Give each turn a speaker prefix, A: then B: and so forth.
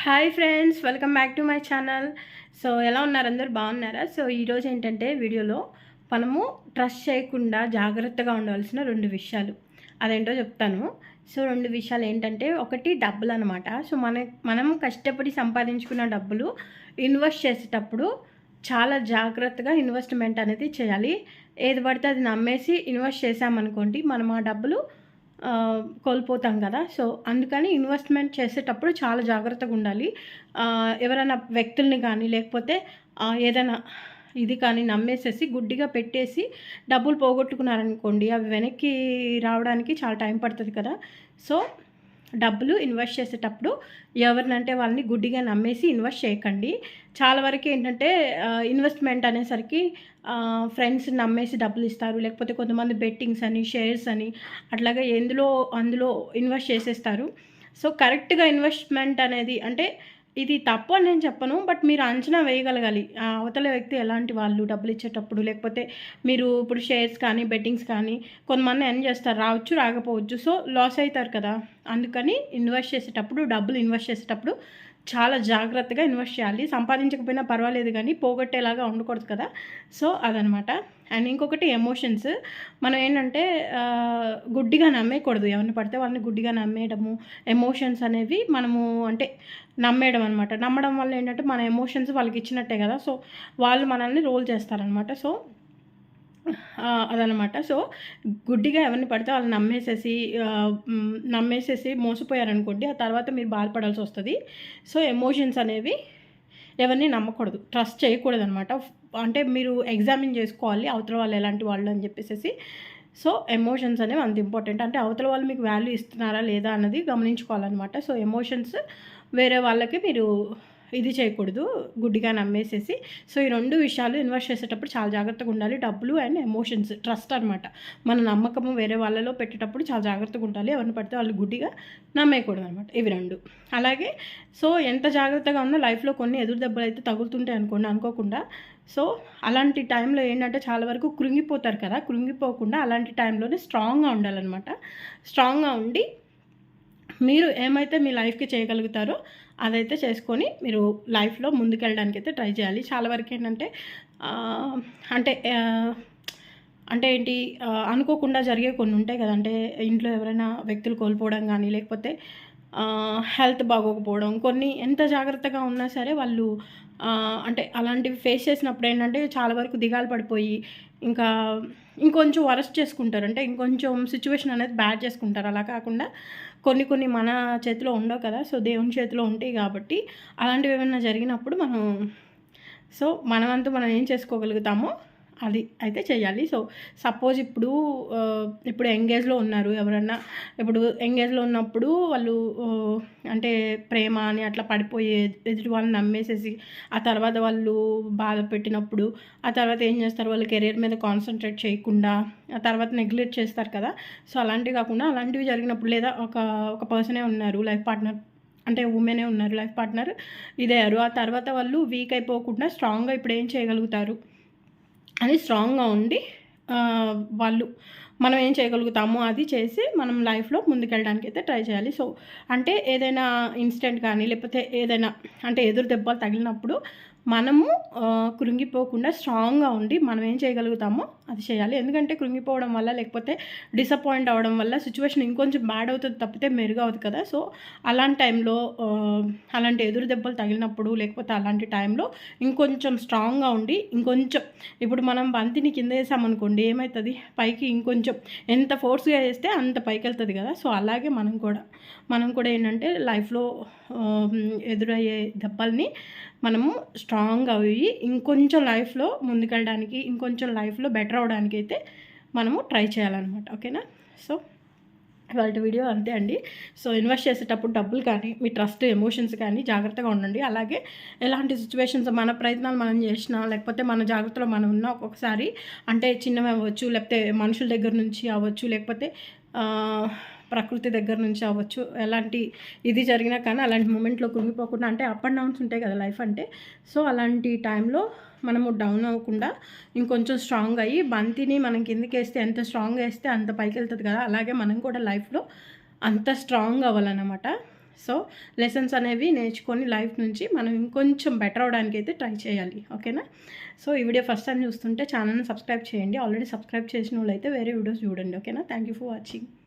A: Hi friends welcome back to my channel so ఎలా ఉన్నారు అందరు? బాగున్నారా? సో ఈరోజు ఏంటంటే వీడియోలో మనము ట్రస్ట్ చేయకుండా జాగ్రత్తగా ఉండవలసిన రెండు విషయాలు. అదేంటో చెప్తాను. సో రెండు విషయాలు ఏంటంటే ఒకటి డబ్బులు అనమాట సో మన మనం కష్టపడి సంపాదించుకున్న డబ్బులు ఇన్వెస్ట్ చేసేటప్పుడు చాలా జాగ్రత్తగా ఇన్వెస్ట్మెంట్ అనేది చేయాలి. ఏది పడితే అది నమ్మేసి ఇన్వెస్ట్ చేసామనుకోండి మనం ఆ డబ్బులు కోల్పోతాం కదా. సో అందుకని ఇన్వెస్ట్మెంట్ చేసేటప్పుడు చాలా జాగ్రత్తగా ఉండాలి. ఎవరైనా వ్యక్తుల్ని కానీ లేకపోతే ఏదైనా ఇది కానీ నమ్మేసేసి గుడ్డిగా పెట్టేసి డబ్బులు పోగొట్టుకున్నారనుకోండి అవి వెనక్కి రావడానికి చాలా టైం పడుతుంది కదా. సో డబ్బులు ఇన్వెస్ట్ చేసేటప్పుడు ఎవరినంటే వాళ్ళని గుడ్డిగా నమ్మేసి ఇన్వెస్ట్ చేయకండి. చాలా వరకు ఏంటంటే ఇన్వెస్ట్మెంట్ అనేసరికి ఫ్రెండ్స్ నమ్మేసి డబ్బులు ఇస్తారు. లేకపోతే కొంతమంది బెట్టింగ్స్ అని షేర్స్ అని అట్లాగా ఎందులో అందులో ఇన్వెస్ట్ చేసేస్తారు. సో కరెక్ట్గా ఇన్వెస్ట్మెంట్ అనేది అంటే ఇది తప్పు అని నేను చెప్పను బట్ మీరు అంచనా వేయగలగాలి. ఆ అవతల వ్యక్తి ఎలాంటి వాళ్ళు డబ్బులు ఇచ్చేటప్పుడు లేకపోతే మీరు ఇప్పుడు షేర్స్ కానీ బెట్టింగ్స్ కానీ కొంతమంది ఎన్ చేస్తారు? రావచ్చు రాకపోవచ్చు. సో లాస్ అవుతారు కదా. అందుకని ఇన్వెస్ట్ చేసేటప్పుడు డబ్బులు ఇన్వెస్ట్ చేసేటప్పుడు చాలా జాగ్రత్తగా ఇన్వెస్ట్ చేయాలి. సంపాదించకపోయినా పర్వాలేదు కానీ పోగొట్టేలాగా ఉండకూడదు కదా. సో అదనమాట. అండ్ ఇంకొకటి ఎమోషన్స్. మనం ఏంటంటే గుడ్డిగా నమ్మేయకూడదు. ఎవరిని పడితే వాళ్ళని గుడ్డిగా నమ్మేయడము ఎమోషన్స్ అనేవి మనము అంటే నమ్మేయడం అనమాట నమ్మడం వల్ల ఏంటంటే మన ఎమోషన్స్ వాళ్ళకి ఇచ్చినట్టే కదా. సో వాళ్ళు మనల్ని రోల్ చేస్తారనమాట సో అదనమాట సో గుడ్డిగా ఎవరిని పడితే వాళ్ళని నమ్మేసేసి నమ్మేసేసి మోసపోయారనుకోండి ఆ తర్వాత మీరు బాధపడాల్సి వస్తుంది. సో ఎమోషన్స్ అనేవి ఎవరిని నమ్మకూడదు. ట్రస్ట్ చేయకూడదు అనమాట అంటే మీరు ఎగ్జామిన్ చేసుకోవాలి అవతల వాళ్ళు ఎలాంటి వాళ్ళు అని చెప్పేసి సో ఎమోషన్స్ అనేవి అంత ఇంపార్టెంట్. అంటే అవతల వాళ్ళు మీకు వాల్యూ ఇస్తున్నారా లేదా అన్నది గమనించుకోవాలన్నమాట. సో ఎమోషన్స్ వేరే వాళ్ళకి మీరు ఇది చేయకూడదు గుడ్డిగా నమ్మేసేసి. సో ఈ రెండు విషయాలు ఇన్వెస్ట్ చేసేటప్పుడు చాలా జాగ్రత్తగా ఉండాలి. డబ్బులు అండ్ ఎమోషన్స్ ట్రస్ట్ అనమాట మన నమ్మకము వేరే వాళ్ళలో పెట్టేటప్పుడు చాలా జాగ్రత్తగా ఉండాలి. ఎవరిని పడితే వాళ్ళు గుడ్డిగా నమ్మేయకూడదు అనమాట ఇవి రెండు. అలాగే సో ఎంత జాగ్రత్తగా ఉన్నా లైఫ్లో కొన్ని ఎదురు దెబ్బలు అయితే తగులుతుంటాయి అనుకోండి అనుకోకుండా. సో అలాంటి టైంలో ఏంటంటే చాలా వరకు కృంగిపోతారు కదా కృంగిపోకుండా అలాంటి టైంలోనే స్ట్రాంగ్గా ఉండాలన్నమాట. స్ట్రాంగ్గా ఉండి మీరు ఏమైతే మీ లైఫ్కి చేయగలుగుతారో అదైతే చేసుకొని మీరు లైఫ్లో ముందుకెళ్ళడానికి అయితే ట్రై చేయాలి. చాలా వరకు ఏంటంటే అంటే అంటే ఏంటి అనుకోకుండా జరిగే కొన్ని ఉంటాయి కదా. అంటే ఇంట్లో ఎవరైనా వ్యక్తులు కోల్పోవడం కానీ లేకపోతే హెల్త్ బాగోకపోవడం కొన్ని ఎంత జాగ్రత్తగా ఉన్నా సరే వాళ్ళు అంటే అలాంటివి ఫేస్ చేసినప్పుడు ఏంటంటే చాలా వరకు దిగాలు పడిపోయి ఇంకా ఇంకొంచెం వరస్ట్ చేసుకుంటారు. అంటే ఇంకొంచెం సిచ్యువేషన్ అనేది బ్యాడ్ చేసుకుంటారు. అలా కాకుండా కొన్ని కొన్ని మన చేతిలో ఉండవు కదా. సో దేవుని చేతిలో ఉంటాయి కాబట్టి అలాంటివి ఏమైనా జరిగినప్పుడు మనం సో మనమంతా మనం ఏం చేసుకోగలుగుతామో అది అయితే చేయాలి. సో సపోజ్ ఇప్పుడు ఇప్పుడు ఎంగేజ్లో ఉన్నారు ఎవరన్నా ఇప్పుడు ఎంగేజ్లో ఉన్నప్పుడు వాళ్ళు అంటే ప్రేమ అని అట్లా పడిపోయి ఎదుటి వాళ్ళని నమ్మేసేసి ఆ తర్వాత వాళ్ళు బాధ పెట్టినప్పుడు ఆ తర్వాత ఏం చేస్తారు? వాళ్ళు కెరీర్ మీద కాన్సన్ట్రేట్ చేయకుండా ఆ తర్వాత నెగ్లెక్ట్ చేస్తారు కదా? సో అలాంటివి కాకుండా అలాంటివి జరిగినప్పుడు లేదా ఒక ఒక పర్సనే ఉన్నారు లైఫ్ పార్ట్నర్ అంటే ఉమెనే ఉన్నారు లైఫ్ పార్ట్నర్ ఇదయ్యారు ఆ తర్వాత వాళ్ళు వీక్ అయిపోకుండా స్ట్రాంగ్గా ఇప్పుడు ఏం చేయగలుగుతారు? అని స్ట్రాంగ్గా ఉండి వాళ్ళు మనం ఏం చేయగలుగుతామో అది చేసి మనం లైఫ్లో ముందుకెళ్ళడానికి అయితే ట్రై చేయాలి. సో అంటే ఏదైనా ఇన్సిడెంట్ కానీ లేకపోతే ఏదైనా అంటే ఎదురు దెబ్బలు తగిలినప్పుడు మనము కృంగిపోకుండా స్ట్రాంగ్గా ఉండి మనం ఏం చేయగలుగుతామో అది చేయాలి. ఎందుకంటే కృంగిపోవడం వల్ల లేకపోతే డిసప్పాయింట్ అవ్వడం వల్ల సిచ్యువేషన్ ఇంకొంచెం బ్యాడ్ అవుతుంది తప్పితే మెరుగవుతుంది కదా. సో అలాంటి టైంలో అలాంటి ఎదురు దెబ్బలు తగిలినప్పుడు లేకపోతే అలాంటి టైంలో ఇంకొంచెం స్ట్రాంగ్గా ఉండి ఇంకొంచెం ఇప్పుడు మనం బంతిని కింద వేసామనుకోండి ఏమవుతుంది పైకి ఇంకొంచెం ఎంత ఫోర్స్గా వేస్తే అంత పైకి వెళ్తుంది కదా. సో అలాగే మనం కూడా. మనం కూడా ఏంటంటే లైఫ్లో ఎదురయ్యే దెబ్బల్ని మనము స్ట్రాంగ్ అయ్యి ఇంకొంచెం లైఫ్లో ముందుకెళ్ళడానికి ఇంకొంచెం లైఫ్లో బెటర్ అవడానికి అయితే మనము ట్రై చేయాలన్నమాట. ఓకేనా? సో వాళ్ళ వీడియో అంతే అండి. సో ఇన్వెస్ట్ చేసేటప్పుడు డబ్బులు కానీ మీ ట్రస్ట్ ఎమోషన్స్ కానీ జాగ్రత్తగా ఉండండి. అలాగే ఎలాంటి సిచ్యువేషన్స్ మన ప్రయత్నాలు మనం చేసినా లేకపోతే మన జాగ్రత్తలో మనం ఉన్నా ఒక్కొక్కసారి అంటే చిన్నవి అవ్వచ్చు లేకపోతే మనుషుల దగ్గర నుంచి అవ్వచ్చు లేకపోతే ప్రకృతి దగ్గర నుంచి అవ్వచ్చు. ఎలాంటి ఇది జరిగినా కానీ అలాంటి మూమెంట్లో కృంగిపోకుండా అంటే అప్ అండ్ డౌన్స్ ఉంటాయి కదా లైఫ్ అంటే. సో అలాంటి టైంలో మనము డౌన్ అవ్వకుండా ఇంకొంచెం స్ట్రాంగ్ అయ్యి బంతిని మనం కిందకి వేస్తే ఎంత స్ట్రాంగ్ వేస్తే అంత పైకి వెళ్తుంది కదా. అలాగే మనం కూడా లైఫ్లో అంత స్ట్రాంగ్ అవ్వాలన్నమాట. సో లెసన్స్ అనేవి నేర్చుకొని లైఫ్ నుంచి మనం ఇంకొంచెం బెటర్ అవడానికి అయితే ట్రై చేయాలి. ఓకేనా సో ఈ వీడియో ఫస్ట్ టైం చూస్తుంటే ఛానల్ని సబ్స్క్రైబ్ చేయండి. ఆల్రెడీ సబ్స్క్రైబ్ చేసిన వాళ్ళు అయితే వేరే వీడియోస్ చూడండి. ఓకేనా థ్యాంక్ యూ ఫర్ వాచింగ్